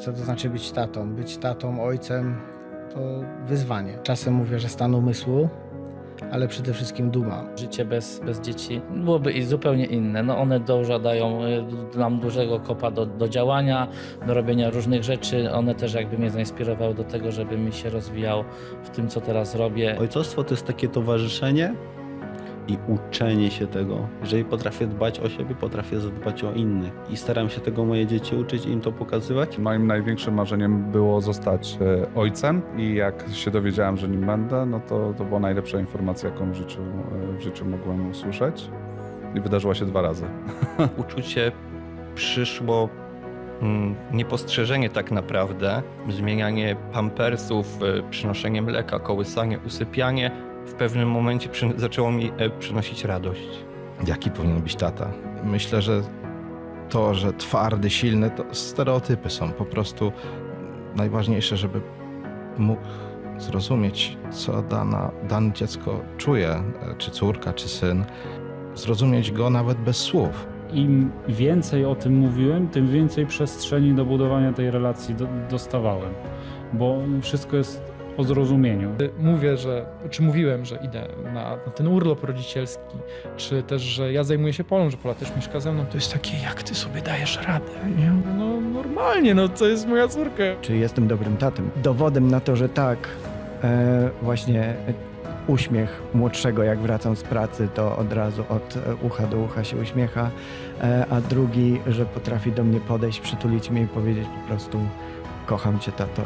Co to znaczy być tatą? Być tatą, ojcem to wyzwanie. Czasem mówię, że stan umysłu, ale przede wszystkim duma. Życie bez, bez dzieci byłoby i zupełnie inne. No one dużo dają y, nam dużego kopa do, do działania, do robienia różnych rzeczy. One też jakby mnie zainspirowały do tego, żebym się rozwijał w tym, co teraz robię. Ojcostwo to jest takie towarzyszenie i uczenie się tego. Jeżeli potrafię dbać o siebie, potrafię zadbać o innych. I staram się tego moje dzieci uczyć i im to pokazywać. Moim największym marzeniem było zostać e, ojcem i jak się dowiedziałem, że nim będę, no to, to była najlepsza informacja, jaką w życiu, e, w życiu mogłem usłyszeć. I wydarzyła się dwa razy. uczucie przyszło mm, niepostrzeżenie tak naprawdę, zmienianie pampersów, e, przynoszenie mleka, kołysanie, usypianie w pewnym momencie przy, zaczęło mi e, przynosić radość. jaki powinien być tata. Myślę, że to, że twardy, silny, to stereotypy są. Po prostu najważniejsze, żeby mógł zrozumieć, co dana, dane dziecko czuje, e, czy córka, czy syn. Zrozumieć go nawet bez słów. Im więcej o tym mówiłem, tym więcej przestrzeni do budowania tej relacji do, dostawałem. Bo wszystko jest o zrozumieniu. mówię, że, czy mówiłem, że idę na, na ten urlop rodzicielski, czy też, że ja zajmuję się Polą, że Pola też mieszka ze mną, to jest takie, jak ty sobie dajesz radę? Nie? No normalnie, no to jest moja córka. czy jestem dobrym tatem. Dowodem na to, że tak, e, właśnie e, uśmiech młodszego, jak wracam z pracy, to od razu od e, ucha do ucha się uśmiecha, e, a drugi, że potrafi do mnie podejść, przytulić mnie i powiedzieć po prostu kocham cię, tato.